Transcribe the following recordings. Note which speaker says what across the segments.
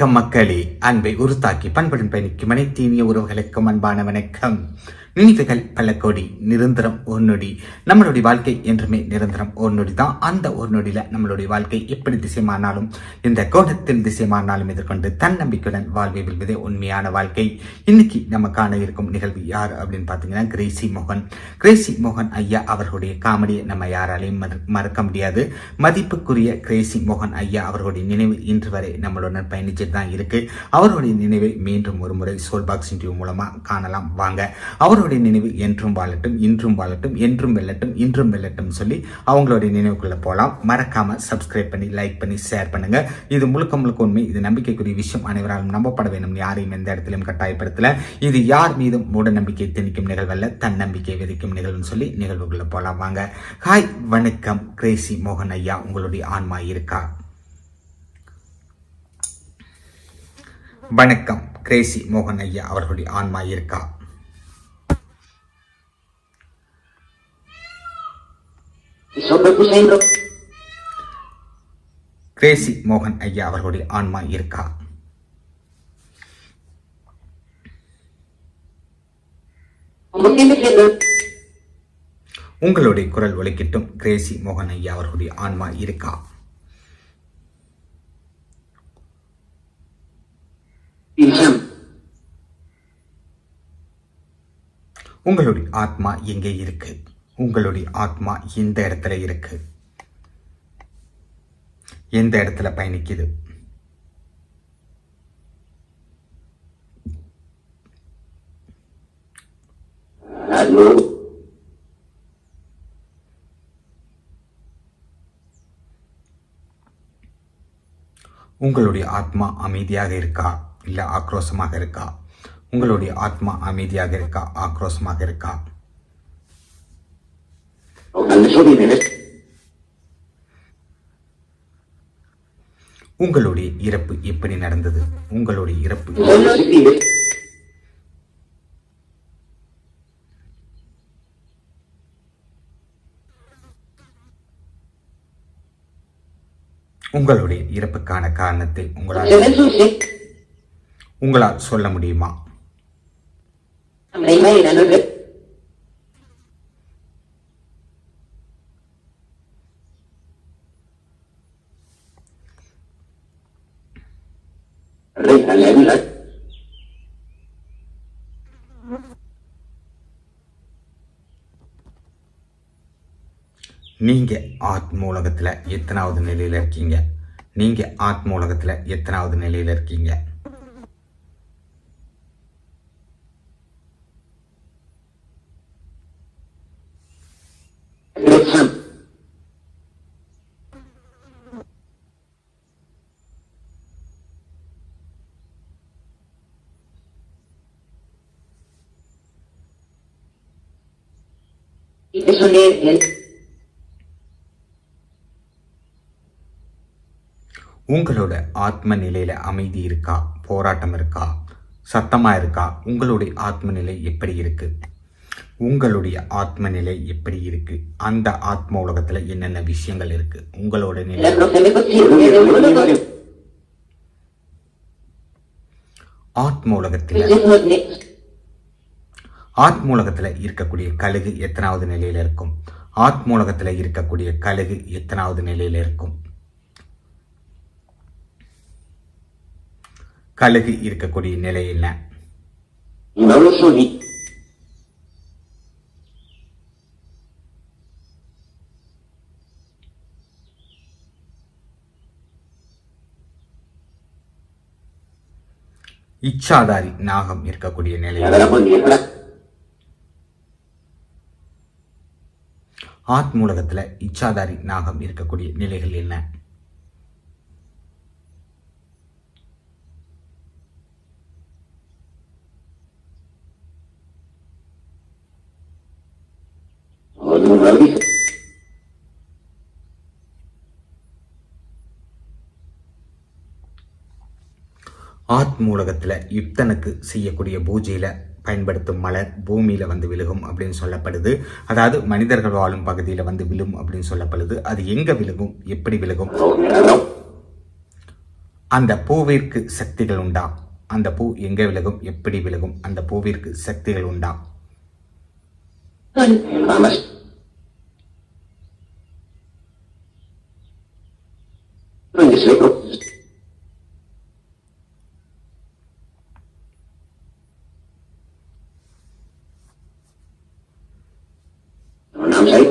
Speaker 1: வணக்கம் மக்களே. அன்பை உருத்தாக்கி பண்புடன் பயணிக்கும் அனைத்து உறவுகளுக்கும் அன்பான வணக்கம். நினைவுகள் பல கோடி நிரந்தரம் ஒரு நொடி. நம்மளுடைய வாழ்க்கை என்றுமே நிரந்தரம் ஒரு நொடி தான். அந்த ஒரு நொடியில நம்மளுடைய வாழ்க்கை எப்படி திசைமானாலும் இந்த கோணத்தில் திசைமானாலும் எதிர்கொண்டு தன்னம்பிக்கையுடன் வாழ்வை வெல்வதே உண்மையான வாழ்க்கை. இன்னைக்கு நம்ம காண இருக்கும் நிகழ்வு யார் அப்படின்னு பார்த்தீங்கன்னா கிரேசி மோகன். கிரேசி மோகன் ஐயா அவர்களுடைய காமெடியை நம்ம யாராலையும் மறுக்க மறக்க முடியாது. மதிப்புக்குரிய கிரேசி மோகன் ஐயா அவர்களுடைய நினைவு இன்று வரை நம்மளுடன் தான் இருக்கு. அவருடைய நினைவை மீண்டும் ஒரு முறை சோல் பாக்ஸ் இன்டர்வியூ மூலமாக காணலாம். வாங்க. அவருடைய நினைவு என்றும் வாழட்டும் இன்றும் வாழட்டும் என்றும் வெல்லட்டும் இன்றும் வெல்லட்டும் சொல்லி அவங்களுடைய நினைவுக்குள்ள போகலாம் மறக்காம சப்ஸ்கிரைப் பண்ணி லைக் பண்ணி ஷேர் பண்ணுங்க. இது முழுக்க முழுக்க உண்மை. இது நம்பிக்கைக்குரிய விஷயம். அனைவராலும் நம்பப்பட வேண்டும். யாரையும் எந்த இடத்திலும் கட்டாயப்படுத்தல. இது யார் மீதும் மூட நம்பிக்கை திணிக்கும் நிகழ்வல்ல. தன்னம்பிக்கை விதைக்கும் நிகழ்வுன்னு சொல்லி நிகழ்வுக்குள்ள போகலாம் வாங்க. ஹாய் வணக்கம். கிரேசி மோகன் ஐயா. உங்களுடைய ஆன்மா இருக்கா? வணக்கம். கிரேசி மோகன் ஐயா அவர்களுடைய ஆன்மா இருக்கா கிரேசி மோகன் ஐயா அவர்களுடைய ஆன்மா இருக்கா உங்களுடைய குரல் ஒலிக்கட்டும். கிரேசி மோகன் ஐயா அவர்களுடைய ஆன்மா இருக்கா உங்களுடைய ஆத்மா எங்கே இருக்கு? உங்களுடைய ஆத்மா எந்த இடத்துல இருக்கு. எந்த இடத்துல பயணிக்குது? உங்களுடைய ஆத்மா அமைதியாக இருக்கா? இல்ல ஆக்ரோஷமாக இருக்கா? உங்களுடைய ஆத்மா அமைதியாக இருக்கா? ஆக்ரோஷமாக இருக்கா? உங்களுடைய இறப்பு எப்படி நடந்தது? உங்களுடைய இறப்பு உங்களுடைய இறப்புக்கான காரணத்தை உங்களால் உங்களால் சொல்ல முடியுமா? நீங்க ஆத்ம உலகத்துல எத்தனாவது நிலையில இருக்கீங்க? நீங்க ஆத்ம உலகத்துல எத்தனாவது நிலையில இருக்கீங்க? உங்களோட ஆத்ம நிலையில அமைதி இருக்கா? போராட்டம் இருக்கா? சத்தமா இருக்கா? உங்களுடைய ஆத்ம நிலை எப்படி இருக்கு? உங்களுடைய ஆத்ம நிலை எப்படி இருக்கு? அந்த ஆத்ம உலகத்துல என்னென்ன விஷயங்கள் இருக்கு? உங்களோட நிலை. ஆத்ம உலகத்துல ஆத்ம உலகத்துல இருக்கக்கூடிய கழுகு எத்தனாவது நிலையில இருக்கும்? ஆத்ம உலகத்துல இருக்கக்கூடிய கழுகு எத்தனாவது நிலையில இருக்கும்? கழுகு இருக்கக்கூடிய நிலை என்ன? இச்சாதாரி நாகம் இருக்கக்கூடிய நிலையில். ஆத்மூலகத்தில் இச்சாதாரி நாகம் இருக்கக்கூடிய நிலைகள் என்ன? ஆத்மூலகத்தில் யுத்தனுக்கு செய்யக்கூடிய பூஜையில் பயன்படுத்தும் மலர் பூமியில் வந்து விழுகும் அப்படின்னு சொல்லப்படுது. அதாவது மனிதர்கள் வாழும் பகுதியில் வந்து விழும் அப்படின்னு சொல்லப்படுது. அது எங்கே விழுகும்? எப்படி விழுகும்? அந்த பூவிற்கு சக்திகள் உண்டா? அந்த பூ எங்கே விலகும் எப்படி விலகும் அந்த பூவிற்கு சக்திகள் உண்டா?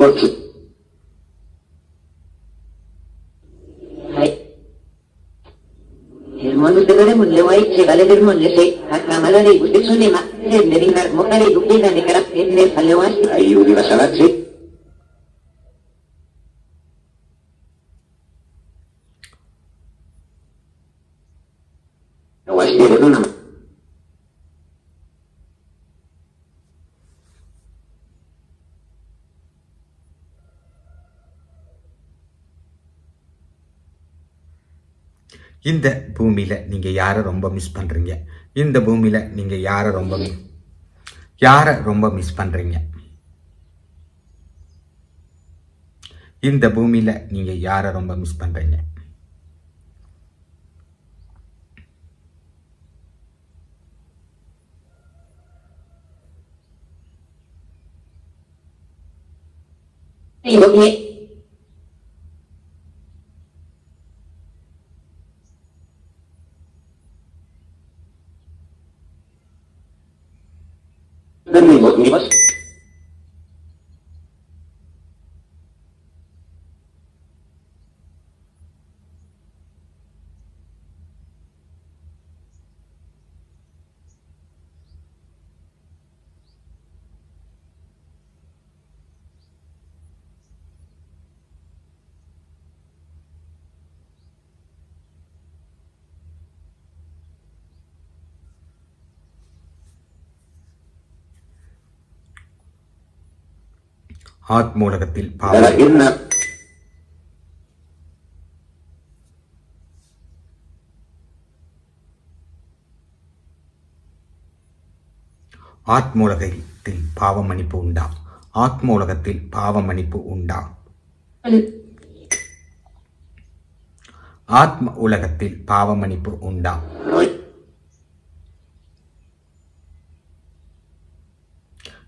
Speaker 2: coche. Hermano, te daré un lewa y se de hermano, se acamala de gusto, son imágenes de mi de lupina de carácter, de paleoas.
Speaker 3: Ahí, Uri Basalat, sí.
Speaker 1: இந்த பூமியில் நீங்கள் யாரை ரொம்ப மிஸ் பண்ணுறீங்க இந்த பூமியில் நீங்கள் யாரை ரொம்ப யாரை ரொம்ப மிஸ் பண்ணுறீங்க இந்த பூமியில் நீங்கள் யாரை ரொம்ப மிஸ் பண்ணுறீங்க
Speaker 3: Thank you.
Speaker 1: ஆத்மூலகத்தில் பாவம். ஆத்மூலகத்தில் பாவ மன்னிப்பு உண்டா? ஆத்மூலகத்தில் பாவ மன்னிப்பு உண்டா ஆத்ம உலகத்தில் பாவ மன்னிப்பு உண்டா?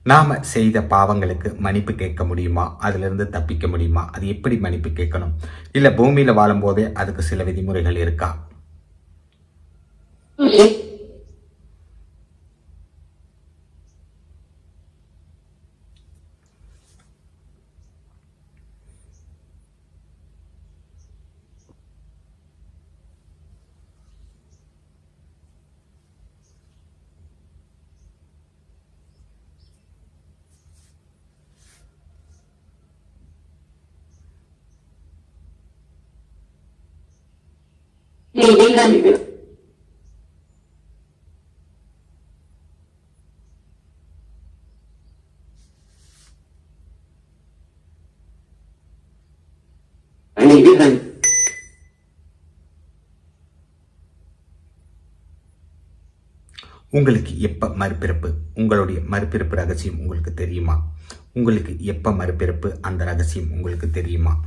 Speaker 1: நாம செய்த பாவங்களுக்கு மன்னிப்பு கேட்க முடியுமா? அதிலிருந்து தப்பிக்க முடியுமா? அது எப்படி மன்னிப்பு கேட்கணும்? இல்லை பூமியில வாழும்போதே அதுக்கு சில விதிமுறைகள் இருக்கா?
Speaker 3: Ahí virgen.
Speaker 1: உங்களுக்கு எப்ப மறுபிறப்பு? உங்களுடைய மறுபிறப்பு ரகசியம் உங்களுக்கு தெரியுமா? உங்களுக்கு எப்ப மறுபிறப்பு? அந்த ரகசியம் உங்களுக்கு தெரியுமா?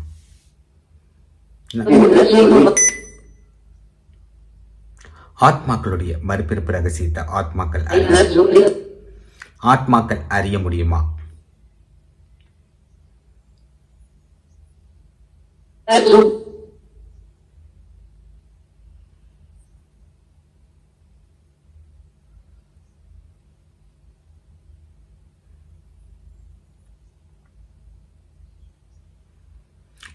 Speaker 1: ஆத்மாக்களுடைய மறுபிறப்பு ரகசியத்தை ஆத்மாக்கள் ஆத்மாக்கள் அறிய முடியுமா?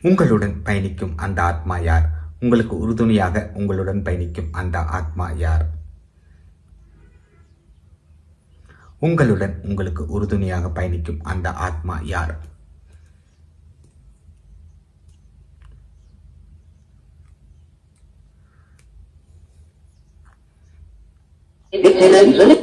Speaker 1: உங்களுடன் பயணிக்கும் அந்த ஆத்மா யார்? உங்களுக்கு உறுதுணையாக உங்களுடன் பயணிக்கும் அந்த ஆத்மா யார்? உங்களுடன் உங்களுக்கு உறுதுணையாக பயணிக்கும் அந்த ஆத்மா யார்?
Speaker 2: excelente,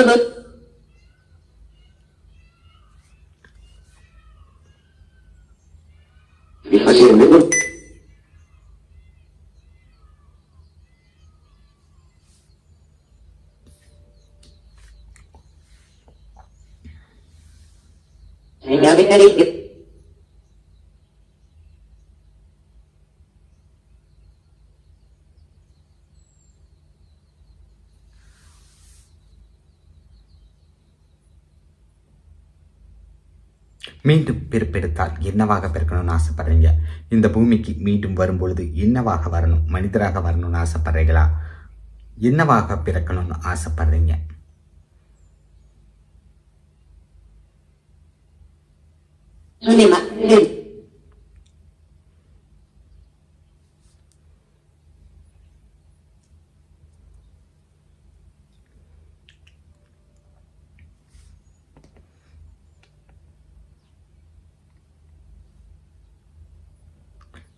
Speaker 3: Ini Di pasir
Speaker 2: Uhud. Ini habis.
Speaker 1: மீண்டும் பிறப்பெடுத்தால் என்னவாக பிறக்கணும்னு ஆசைப்படுறீங்க? இந்த பூமிக்கு மீண்டும் வரும்பொழுது என்னவாக வரணும்? மனிதராக வரணும்னு ஆசைப்படுறீங்களா? என்னவாக பிறக்கணும்னு ஆசைப்படுறீங்க?
Speaker 2: சொன்னிமா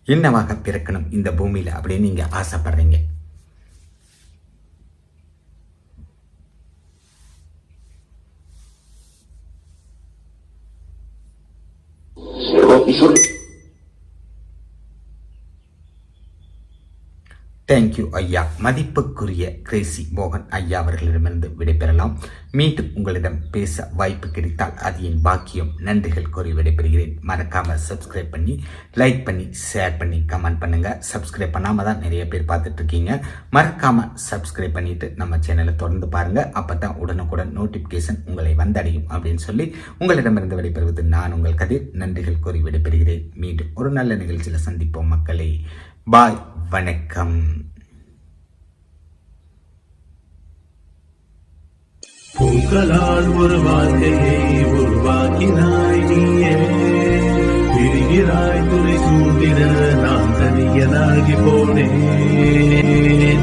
Speaker 1: என்னவாக பிறக்கணும் இந்த பூமியில் அப்படின்னு நீங்கள் ஆசைப்படுறீங்க? தேங்க்யூ ஐயா. மதிப்புக்குரிய கிரேசி மோகன் ஐயா அவர்களிடமிருந்து விடைபெறலாம். மீண்டும் உங்களிடம் பேச வாய்ப்பு கிடைத்தால் அது என் பாக்கியம். நன்றிகள் கூறி விடைபெறுகிறேன். மறக்காம சப்ஸ்கிரைப் பண்ணி லைக் பண்ணி ஷேர் பண்ணி கமெண்ட் பண்ணுங்க. சப்ஸ்கிரைப் பண்ணாம தான் நிறைய பேர் பார்த்துட்டு இருக்கீங்க. மறக்காம சப்ஸ்கிரைப் பண்ணிட்டு நம்ம சேனலை தொடர்ந்து பாருங்க. அப்பதான் உடனுக்குடன் நோட்டிபிகேஷன் உங்களை வந்தடையும் அப்படின்னு சொல்லி உங்களிடமிருந்து விடைபெறுவது நான் உங்கள் கதிர். நன்றிகள் கூறி விடைபெறுகிறேன். மீண்டும் ஒரு நல்ல நிகழ்ச்சியில் சந்திப்போம் மக்களை. பாய். வணக்கம்.
Speaker 4: பூக்களால் ஒரு வாழ்க்கையை உருவாக்கினாய் நீயே. பிரிகிறாய் துறை சூழ்நிலை நான் தனியனாகி போனேன்.